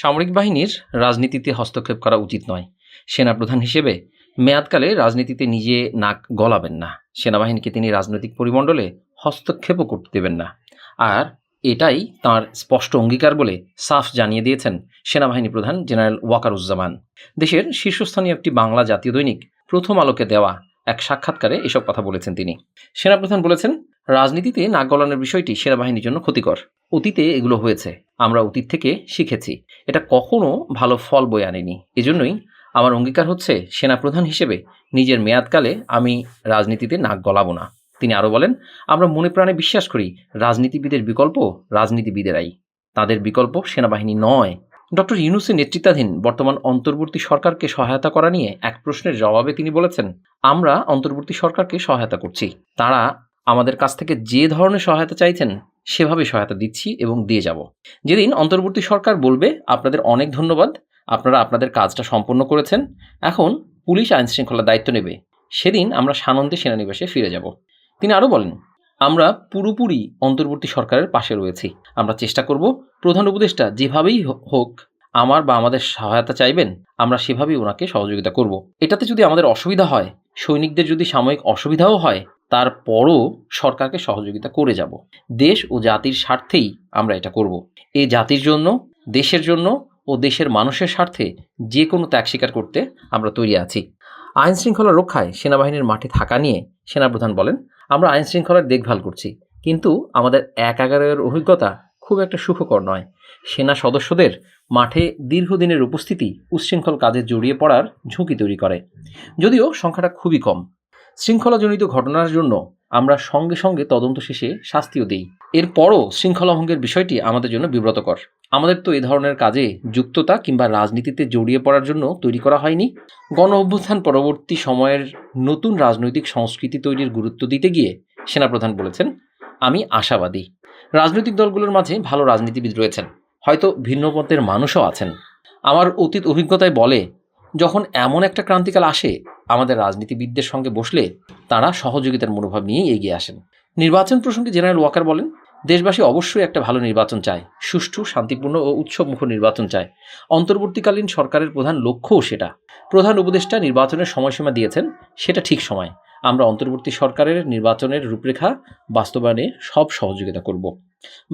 সামরিক বাহিনীর রাজনীতিতে হস্তক্ষেপ করা উচিত নয়। সেনাপ্রধান হিসেবে মেয়াদকালে রাজনীতিতে নিজে নাক গলাবেন না। সেনাবাহিনীকে তিনি রাজনৈতিক পরিমণ্ডলে হস্তক্ষেপও করতে দেবেন না। আর এটাই তার স্পষ্ট অঙ্গীকার বলে সাফ জানিয়ে দিয়েছেন সেনাবাহিনী প্রধান জেনারেল ওয়াকারুজ্জামান। দেশের শীর্ষস্থানীয় একটি বাংলা জাতীয় দৈনিক প্রথম আলোকে দেওয়া এক সাক্ষাৎকারে এসব কথা বলেছেন তিনি। সেনাপ্রধান বলেছেন রাজনীতিতে নাক গলানোর বিষয়টি সেনাবাহিনীর জন্য ক্ষতিকর। অতীতে এগুলো হয়েছে। আমরা অতীত থেকে শিখেছি। এটা কখনো ভালো ফল বয়ে আনেনি। এজন্যই আমার অঙ্গীকার হচ্ছে সেনাপ্রধান হিসেবে নিজের মেয়াদকালে আমি রাজনীতিতে নাক গলাবো না। তিনি আরও বলেন, আমরা মনে প্রাণে বিশ্বাস করি রাজনীতিবিদের বিকল্প রাজনীতিবিদেরাই। তাদের বিকল্প সেনাবাহিনী নয়। ডক্টর ইউনুসের নেতৃত্বাধীন বর্তমান অন্তর্বর্তী সরকারকে সহায়তা করা নিয়ে এক প্রশ্নের জবাবে তিনি বলেছেন, আমরা অন্তর্বর্তী সরকারকে সহায়তা করছি। তারা আমাদের কাছ থেকে যে ধরনের সহায়তা চাইছেন, সেভাবে সহায়তা দিচ্ছি এবং দিয়ে যাব। যেদিন অন্তর্বর্তী সরকার বলবে, আপনাদের অনেক ধন্যবাদ, আপনারা আপনাদের কাজটা সম্পন্ন করেছেন, এখন পুলিশ আইন শৃঙ্খলার দায়িত্ব নেবে। সেদিন আমরা সানন্দে সেনানিবাসে ফিরে যাব। তিনি আরও বলেন, আমরা পুরোপুরি অন্তর্বর্তী সরকারের পাশে রয়েছি। আমরা চেষ্টা করব, প্রধান উপদেষ্টা যেভাবেই হোক, আমার বা আমাদের সহায়তা চাইবেন, আমরা সেভাবেই ওনাকে সহযোগিতা করব। এটাতে যদি আমাদের অসুবিধা হয়, সৈনিকদের যদি সাময়িক অসুবিধাও হয় তারপরও সরকারকে সহযোগিতা করে যাব। দেশ ও জাতির স্বার্থেই আমরা এটা করব। এই জাতির জন্য, দেশের জন্য ও দেশের মানুষের স্বার্থে যে কোনো ত্যাগ স্বীকার করতে আমরা তৈরি আছি। আইন শৃঙ্খলা রক্ষায় সেনাবাহিনীর মাঠে থাকা নিয়ে সেনাপ্রধান বলেন, আমরা আইন শৃঙ্খলার দেখভাল করছি, কিন্তু আমাদের এক এগারোর অভিজ্ঞতা খুব একটা সুখকর নয়। সেনা সদস্যদের মাঠে দীর্ঘদিনের উপস্থিতি উচ্ছৃঙ্খল কাজে জড়িয়ে পড়ার ঝুঁকি তৈরি করে, যদিও সংখ্যাটা খুবই কম। শৃঙ্খলাজনিত ঘটনার জন্য আমরা সঙ্গে সঙ্গে তদন্ত শেষে শাস্তিও দিই। এরপরও শৃঙ্খলা ভঙ্গের বিষয়টি আমাদের জন্য বিব্রতকর। আমাদের তো এ ধরনের কাজে যুক্ততা কিংবা রাজনীতিতে জড়িয়ে পড়ার জন্য তৈরি করা হয়নি। গণ অভ্যুত্থান পরবর্তী সময়ের নতুন রাজনৈতিক সংস্কৃতি তৈরির গুরুত্ব দিতে গিয়ে সেনাপ্রধান বলেছেন, আমি আশাবাদী। রাজনৈতিক দলগুলোর মাঝে ভালো রাজনীতিবিদ রয়েছেন। হয়তো ভিন্ন মতের মানুষও আছেন। আমার অতীত অভিজ্ঞতায় বলে যখন এমন একটা ক্রান্তিকাল আসে, আমাদের রাজনীতিবিদদের সঙ্গে বসলে তারা সহযোগিতার মনোভাব নিয়েই এগিয়ে আসেন। নির্বাচন প্রসঙ্গে জেনারেল ওয়াকার বলেন, দেশবাসী অবশ্যই একটা ভালো নির্বাচন চায়, সুষ্ঠু, শান্তিপূর্ণ ও উৎসবমুখ নির্বাচন চায়। অন্তর্বর্তীকালীন সরকারের প্রধান লক্ষ্যও সেটা। প্রধান উপদেষ্টা নির্বাচনের সময়সীমা দিয়েছেন, সেটা ঠিক সময়। আমরা অন্তর্বর্তী সরকারের নির্বাচনের রূপরেখা বাস্তবায়নে সব সহযোগিতা করব।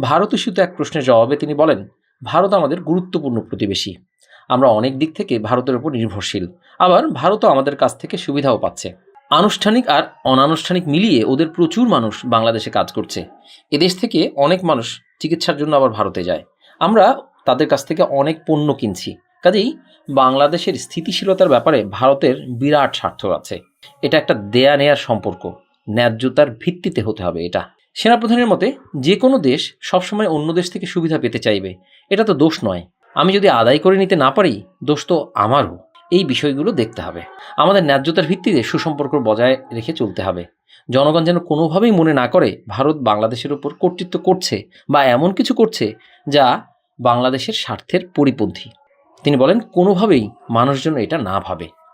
ভারত ইস্যুতে এক প্রশ্নের জবাবে তিনি বলেন, ভারত আমাদের গুরুত্বপূর্ণ প্রতিবেশী। আমরা অনেক দিক থেকে ভারতের উপর নির্ভরশীল। আবার ভারতও আমাদের কাছ থেকে সুবিধাও পাচ্ছে। আনুষ্ঠানিক আর অনানুষ্ঠানিক মিলিয়ে ওদের প্রচুর মানুষ বাংলাদেশে কাজ করছে। এদেশ থেকে অনেক মানুষ চিকিৎসার জন্য আবার ভারতে যায়। আমরা তাদের কাছ থেকে অনেক পণ্য কিনছি। কাজেই বাংলাদেশের স্থিতিশীলতার ব্যাপারে ভারতের বিরাট স্বার্থ আছে। এটা একটা দেয়া নেয়ার সম্পর্ক। ন্যায্যতার ভিত্তিতে হতে হবে এটা। সেনাপ্রধানের মতে, যে কোনো দেশ সবসময় অন্য দেশ থেকে সুবিধা পেতে চাইবে। এটা তো দোষ নয়। আমি যদি আদায় করে নিতে না পারি, দোষ তো আমারও। এই বিষয়গুলো দেখতে হবে। আমাদের ন্যায্যতার ভিত্তিতে সুসম্পর্ক বজায় রেখে চলতে হবে। জনগণ যেন কোনোভাবেই মনে না করে ভারত বাংলাদেশের ওপর কর্তৃত্ব করছে বা এমন কিছু করছে যা বাংলাদেশের স্বার্থের পরিপন্থী। তিনি বলেন, কোনোভাবেই মানুষজন এটা না ভাবে।